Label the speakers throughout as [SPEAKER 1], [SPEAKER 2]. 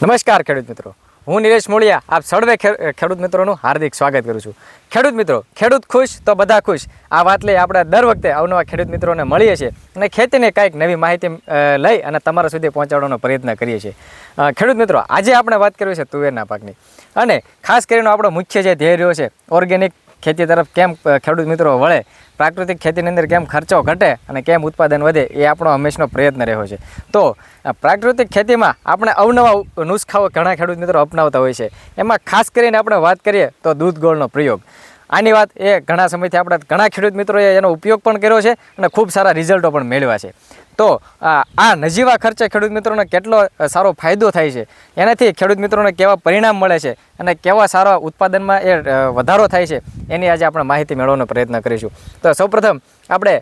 [SPEAKER 1] નમસ્કાર ખેડૂત મિત્રો. હું નિલેશ મોળિયા, આપ સર્વે ખેડૂત મિત્રોનું હાર્દિક સ્વાગત કરું છું. ખેડૂત મિત્રો, ખેડૂત ખુશ તો બધા ખુશ. આ વાત લઈ આપણે દર વખતે અવનવા ખેડૂત મિત્રોને મળીએ છીએ અને ખેતીને કંઈક નવી માહિતી લઈ અને તમારા સુધી પહોંચાડવાનો પ્રયત્ન કરીએ છીએ. ખેડૂત મિત્રો, આજે આપણે વાત કરવી છે તુવેરના પાકની. અને ખાસ કરીને આપણો મુખ્ય જે ધ્યેય રહ્યો છે ઓર્ગેનિક ખેતી તરફ કેમ ખેડૂત મિત્રો વળે? પ્રાકૃતિક ખેતીની અંદર કેમ ખર્ચો ઘટે અને કેમ ઉત્પાદન વધે એ આપણો હંમેશનો પ્રયત્ન રહ્યો છે. તો પ્રાકૃતિક ખેતીમાં આપણે અવનવા નુસ્ખાઓ ઘણા ખેડૂત મિત્રો અપનાવતા હોય છે. એમાં ખાસ કરીને આપણે વાત કરીએ તો દૂધ ગોળનો પ્રયોગ. આની વાત એ ઘણા સમયથી આપણા ઘણા ખેડૂત મિત્રોએ એનો ઉપયોગ પણ કર્યો છે અને ખૂબ સારા રિઝલ્ટો પણ મેળવ્યા છે. તો આ નજીવા ખર્ચે ખેડૂત મિત્રોને કેટલો સારો ફાયદો થાય છે? એનાથી ખેડૂત મિત્રોને કેવા પરિણામ મળે છે અને કેવા સારા ઉત્પાદનમાં એ વધારો થાય છે એની આજે આપણે માહિતી મેળવવાનો પ્રયત્ન કરીશું. તો સૌપ્રથમ આપણે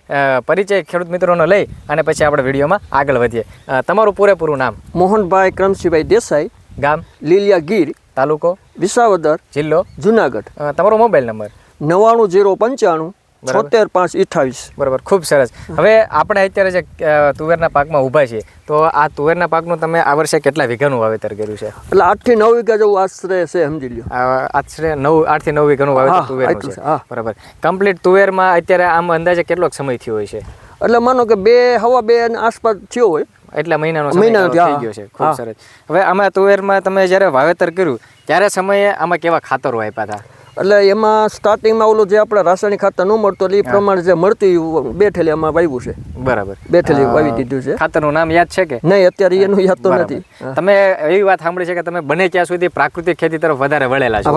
[SPEAKER 1] પરિચય ખેડૂત મિત્રોનો લઈ અને પછી આપણે વિડીયોમાં આગળ વધીએ. તમારું પૂરેપૂરું નામ?
[SPEAKER 2] મોહનભાઈ ક્રમશીભાઈ દેસાઈ.
[SPEAKER 1] ગામ?
[SPEAKER 2] લીલિયા ગીર.
[SPEAKER 1] તાલુકો?
[SPEAKER 2] વિસાવદર
[SPEAKER 1] જિલ્લો?
[SPEAKER 2] જુનાગઢ.
[SPEAKER 1] તમારો મોબાઈલ નંબર?
[SPEAKER 2] નવ્વાણું જીરો પંચાણું છોતેર પાંચ અઠાવીસ
[SPEAKER 1] બરાબર ખૂબ સરસ. હવે આપણે અત્યારે જે તુવેરના પાકમાં ઊભા છીએ તો આ તુવેરના પાકનું તમે આ વર્ષે કેટલા વીઘાનું વાવેતર કર્યું છે?
[SPEAKER 2] એટલે આઠથી નવ વીઘા જેવું આશરે છે સમજી લ્યો.
[SPEAKER 1] આશરે નવ આઠથી નવ વીઘાનું વાવેતર તુવેરનું છે, બરાબર. કમ્પ્લીટ તુવેરમાં અત્યારે આમ અંદાજે કેટલોક સમય થયો હોય છે?
[SPEAKER 2] એટલે માનો કે બે હવા બે આસપાસ થયો હોય.
[SPEAKER 1] એટલા મહિનાનો
[SPEAKER 2] મહિનાનો
[SPEAKER 1] થઈ ગયો છે. ખૂબ સરસ. હવે આમાં તુવેરમાં તમે જ્યારે વાવેતર કર્યું ત્યારે સમયે આમાં કેવા ખાતરો આપ્યા હતા?
[SPEAKER 2] એટલે એમાં સ્ટાર્ટિંગમાં ઓલું જે આપણે રાસાયણિક ખાતર ન મળતો એટલે એ પ્રમાણે જે મળતી બે ઠેલી આમાં વાવ્યું છે.
[SPEAKER 1] બરાબર.
[SPEAKER 2] બે ઠેલી વાવી દીધું છે.
[SPEAKER 1] ખાતરનું નામ યાદ છે કે?
[SPEAKER 2] નહીં અત્યારે એનું યાદ તો નથી.
[SPEAKER 1] તમે એવી વાત સાંભળી છે કે તમે બને ત્યાં સુધી પ્રાકૃતિક ખેતી તરફ વધારે વળેલા છો.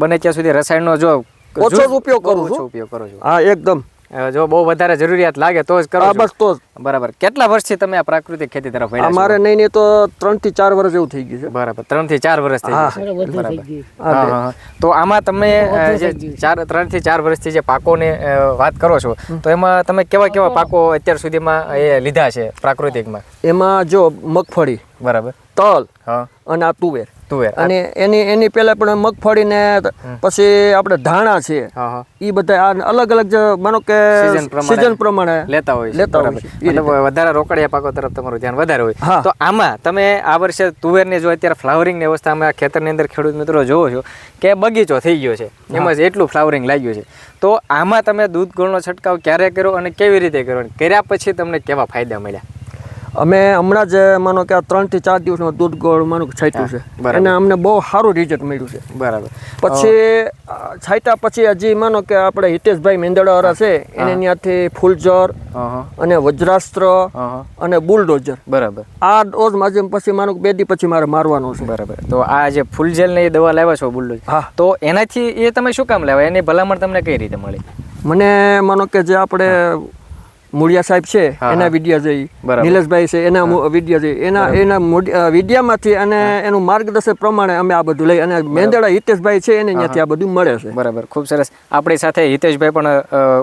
[SPEAKER 1] બને ત્યાં સુધી રસાયણનો જો
[SPEAKER 2] ઓછો ઉપયોગ કરું છું.
[SPEAKER 1] ઉપયોગ કરો છો.
[SPEAKER 2] હા એકદમ.
[SPEAKER 1] જો બહુ વધારે જરૂરિયાત લાગે તો જ કરો
[SPEAKER 2] બસ તો જ.
[SPEAKER 1] બરાબર. કેટલા વર્ષથી તમે આ પ્રાકૃતિક ખેતી તરફ વળ્યા છો?
[SPEAKER 2] અમારે નહીં નહીં તો ત્રણથી ચાર વર્ષ જેવું થઈ ગયું છે.
[SPEAKER 1] બરાબર. ત્રણથી ચાર વર્ષ થઈ ગયું બરાબર. તો આમાં તમે જે ચાર ત્રણથી ચાર વર્ષથી જે પાકોની વાત કરો છો તો એમાં તમે કેવા કેવા પાકો અત્યાર સુધીમાં એ લીધા છે પ્રાકૃતિકમાં?
[SPEAKER 2] એમાં જો મગફળી.
[SPEAKER 1] બરાબર.
[SPEAKER 2] તલ અને આ તુવેર.
[SPEAKER 1] તુવેર.
[SPEAKER 2] અને એની એની પહેલા પણ મગફળી ને પછી આપણે ધાણા છે એ બધા આ અલગ અલગ જે માનો કે
[SPEAKER 1] સિઝન પ્રમાણે લેતા હોય
[SPEAKER 2] લેતા હોય
[SPEAKER 1] એટલે વધારે રોકડિયા પાકો તરફ તમારું ધ્યાન વધારે હોય. તો આમાં તમે આ વર્ષે તુવેરની જો અત્યારે ફ્લાવરિંગની અવસ્થા આ ખેતરની અંદર ખેડૂત મિત્રો જોવો છો કે બગીચો થઈ ગયો છે. એમાં જ એટલું ફ્લાવરિંગ લાગ્યું છે. તો આમાં તમે દૂધ ગોળનો છંટકાવ ક્યારે કર્યો અને કેવી રીતે કર્યો? કર્યા પછી તમને કેવા ફાયદા મળ્યા?
[SPEAKER 2] અમે હમણાં જ માનો કે આ ત્રણથી ચાર દિવસનો દૂધ ગોળ માનો કે છાંટ્યું છે. અને અમને બહુ સારું રિઝલ્ટ મળ્યું છે.
[SPEAKER 1] બરાબર.
[SPEAKER 2] પછી છાંટ્યા પછી હજી માનો કે આપણે હિતેશભાઈ મેંદડાવાળા છે એને ત્યાંથી ફૂલજર અને વજ્રાસ્ત્ર અને બુલડોઝર.
[SPEAKER 1] બરાબર.
[SPEAKER 2] આ ડોઝ માજે પછી માનો કે બે દી પછી મારે મારવાનો છે.
[SPEAKER 1] બરાબર. તો આ જે ફૂલજેલ ને એ દવા લાવ્યા છો બુલડોઝર
[SPEAKER 2] હા.
[SPEAKER 1] તો એનાથી એ તમે શું કામ લાવ્યા? એની ભલામણ તમને કઈ રીતે મળી?
[SPEAKER 2] મને માનો કે જે આપણે મુળિયા સાહેબ છે એના
[SPEAKER 1] હા.
[SPEAKER 2] જઈ નીલેશભાઈ છે એના વિડીયા જઈ એના એના મૂડી- અ, અને એનું માર્ગદર્શન પ્રમાણે અમે આ બધું લઈ અને મેંદડા હિતેશભાઈ છે એને ત્યાંથી આ બધું મળે છે.
[SPEAKER 1] બરાબર. ખૂબ સરસ. આપણી સાથે હિતેશભાઈ પણ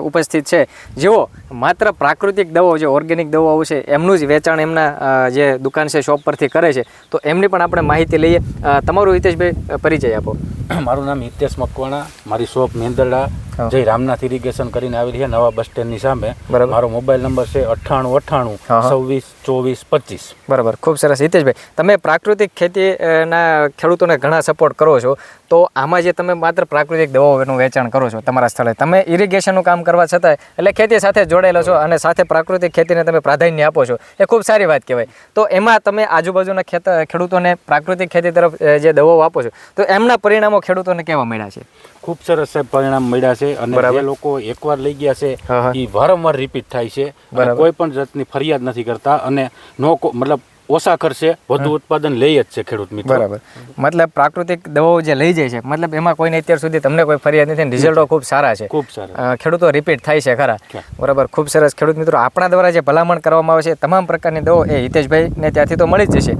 [SPEAKER 1] ઉપસ્થિત છે. જેઓ માત્ર પ્રાકૃતિક દવાઓ જે ઓર્ગેનિક દવાઓ છે એમનું જ વેચાણ એમના જે દુકાન છે શોપ પરથી કરે છે. તો એમની પણ આપણે માહિતી લઈએ. તમારું હિતેશભાઈ પરિચય આપો.
[SPEAKER 3] મારું નામ હિતેશ મકવાણા. મારી શોપ મેંદરડા. જય રામનાથ ઇરિગેશન કરીને આવેલી છે નવા બસ સ્ટેન્ડની સામે. મારો મોબાઈલ નંબર છે અઠ્ઠાણું અઠ્ઠાણું. છવ્વીસ ચોવીસ પચીસ.
[SPEAKER 1] બરાબર. ખૂબ સરસ. હિતેશભાઈ તમે પ્રાકૃતિક ખેતીના ખેડૂતોને ઘણા સપોર્ટ કરો છો. તો આમાં જે તમે માત્ર પ્રાકૃતિક દવાઓનું વેચાણ કરો છો તમારા સ્થળે તમે ઇરિગેશનનું કામ કરવા છતાં એટલે ખેતી સાથે જોડાયેલા છો અને સાથે પ્રાકૃતિક ખેતીને તમે પ્રાધાન્ય આપો છો. એ ખૂબ સારી વાત કહેવાય. તો એમાં તમે આજુબાજુના ખેત ખેડૂતોને પ્રાકૃતિક ખેતી તરફ જે દવાઓ આપો છો તો એમના પરિણામો ખેડૂતોને કેવા મળ્યા છે?
[SPEAKER 3] ખૂબ સરસ પરિણામ મળ્યા છે. અને
[SPEAKER 1] બરાબર.
[SPEAKER 3] જે લોકો એકવાર લઈ ગયા છે. એ વારંવાર રિપીટ થાય છે અને કોઈ પણ જાતની ફરિયાદ નથી કરતા અને નો મતલબ ઓછા ખર્ચે વધુ ઉત્પાદન લઈ જ છે ખેડૂત મિત્રો.
[SPEAKER 1] બરાબર. મતલબ પ્રાકૃતિક દવાઓ જે લઈ જાય છે મતલબ એમાં કોઈને અત્યાર સુધી તમને કોઈ ફરિયાદ નથી રિઝલ્ટો ખૂબ સારા છે.
[SPEAKER 3] ખૂબ સારા.
[SPEAKER 1] ખેડૂતો રિપીટ થાય છે ખરા. બરાબર. ખૂબ સરસ. ખેડૂત મિત્રો આપણા દ્વારા જે ભલામણ કરવામાં આવે છે તમામ પ્રકારની દવાઓ એ હિતેશભાઈને ત્યાંથી તો મળી જ જશે.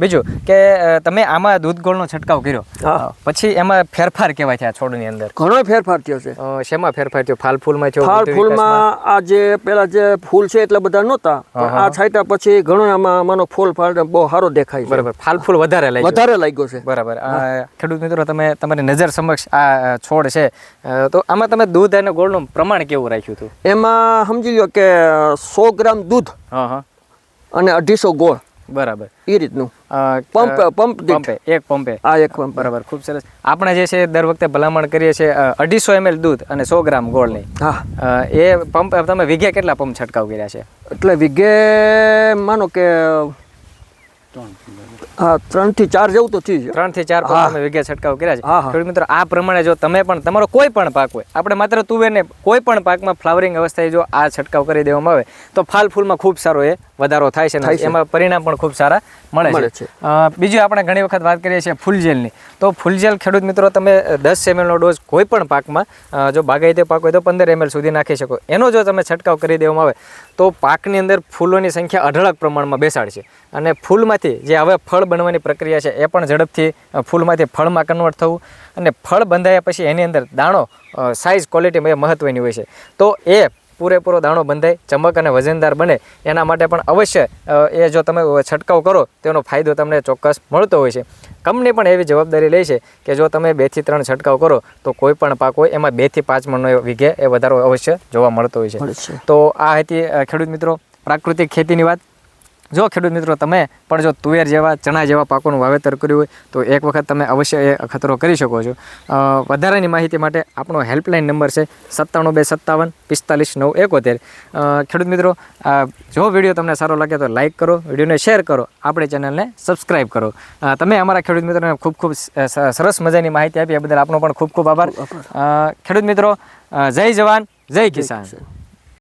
[SPEAKER 1] બીજું કે તમે આમાં દૂધ ગોળનો છંટકાવ કર્યો. પછી એમાં ફેરફાર કેવાય છે આ છોડની અંદર?
[SPEAKER 2] ઘણો ફેરફાર થયો છે.
[SPEAKER 1] શેમાં ફેરફાર થયો? ફાલ ફૂલમાં થયો વૃદ્ધિ
[SPEAKER 2] ફૂલમાં આ જે પેલા જે ફૂલ છે એટલા બધા નહોતા. આ છાંટ્યા પછી ઘણો આમાં માનો ફૂલ ફાળ બહુ સારો દેખાય છે.
[SPEAKER 1] બરાબર. ફાલ ફૂલ વધારે લાગ્યો.
[SPEAKER 2] વધારે લાગ્યો છે.
[SPEAKER 1] બરાબર. આ ખેડૂત મિત્રો તમે તમારી નજર સમક્ષ આ છોડ છે. તો આમાં તમે દૂધ અને ગોળનું પ્રમાણ કેવું રાખ્યું હતું?
[SPEAKER 2] એમાં સમજી લો કે સો ગ્રામ દૂધ
[SPEAKER 1] હા હા.
[SPEAKER 2] અને અઢીસો ગોળ.
[SPEAKER 1] બરાબર.
[SPEAKER 2] એ રીતનું. પંપ પંપ
[SPEAKER 1] પંપે એક પંપે.
[SPEAKER 2] આ એક પંપ.
[SPEAKER 1] બરાબર ખૂબ સરસ. આપણે જે છે દર વખતે ભલામણ કરીએ છીએ અઢીસો એમએલ દૂધ અને સો ગ્રામ ગોળની.
[SPEAKER 2] હા.
[SPEAKER 1] એ પંપ તમે વીઘે કેટલા પંપ છંટકાવ કર્યા છે?
[SPEAKER 2] એટલે વિઘે માનો કે હા ત્રણથી ચાર જેવું તો થઈ
[SPEAKER 1] ત્રણથી ચાર તમે વીઘે છંટકાવ કર્યા છે. ખેડૂત મિત્રો આ પ્રમાણે જો તમે પણ તમારો કોઈ પણ પાક હોય આપણે માત્ર તુવેરને કોઈ પણ પાકમાં ફ્લાવરિંગ અવસ્થાએ જો આ છંટકાવ કરી દેવામાં આવે તો ફાલ ફૂલમાં ખૂબ સારો એ વધારો થાય છે અને એમાં પરિણામ પણ ખૂબ સારા મળે છે. બીજું આપણે ઘણી વખત વાત કરીએ છીએ ફૂલજેલની તો ફૂલજેલ ખેડૂત મિત્રો તમે દસ એમએલનો ડોઝ કોઈ પણ પાકમાં જો બાગાયતી પાક હોય તો પંદર એમએલ સુધી નાખી શકો. એનો જો તમે છંટકાવ કરી દેવામાં આવે તો પાકની અંદર ફૂલોની સંખ્યા અઢળક પ્રમાણમાં બેસાડશે. અને ફૂલમાંથી જે હવે ફળ બનવાની પ્રક્રિયા છે એ પણ ઝડપથી ફૂલમાંથી ફળમાં કન્વર્ટ થવું. અને ફળ બંધાયા પછી એની અંદર દાણો સાઇઝ ક્વોલિટી એ મહત્ત્વની હોય છે. તો એ પૂરેપૂરો દાણો બંધાય ચમક અને વજનદાર બને. એના માટે પણ અવશ્ય એ જો તમે છંટકાવ કરો તેનો ફાયદો તમને ચોક્કસ મળતો હોય છે. કંપની પણ એવી જવાબદારી લે છે કે જો તમે બેથી ત્રણ છંટકાવ કરો તો કોઈ પણ પાક હોય એમાં બેથી પાંચ મણનો વીઘે એ વધારો અવશ્ય જોવા મળતો હોય છે.
[SPEAKER 2] છે.
[SPEAKER 1] તો આ હતી ખેડૂત મિત્રો પ્રાકૃતિક ખેતીની વાત. જો ખેડૂત મિત્રો તમે પણ જો તુવેર જેવા ચણા જેવા પાકોનું વાવેતર કર્યું હોય તો એક વખત તમે અવશ્ય એ ખતરો કરી શકો છો. વધારાની માહિતી માટે આપણો હેલ્પલાઇન નંબર છે સત્તાણું બે સત્તાવન પિસ્તાલીસ નવ એકોતેર. ખેડૂત મિત્રો જો વીડિયો તમને સારો લાગે તો લાઇક કરો વિડીયોને શેર કરો આપણી ચેનલને સબસ્ક્રાઈબ કરો. તમે અમારા ખેડૂત મિત્રોને ખૂબ ખૂબ સરસ મજાની માહિતી આપી એ બદલ આપનો પણ ખૂબ ખૂબ આભાર. ખેડૂત મિત્રો જય જવાન જય કિસાન.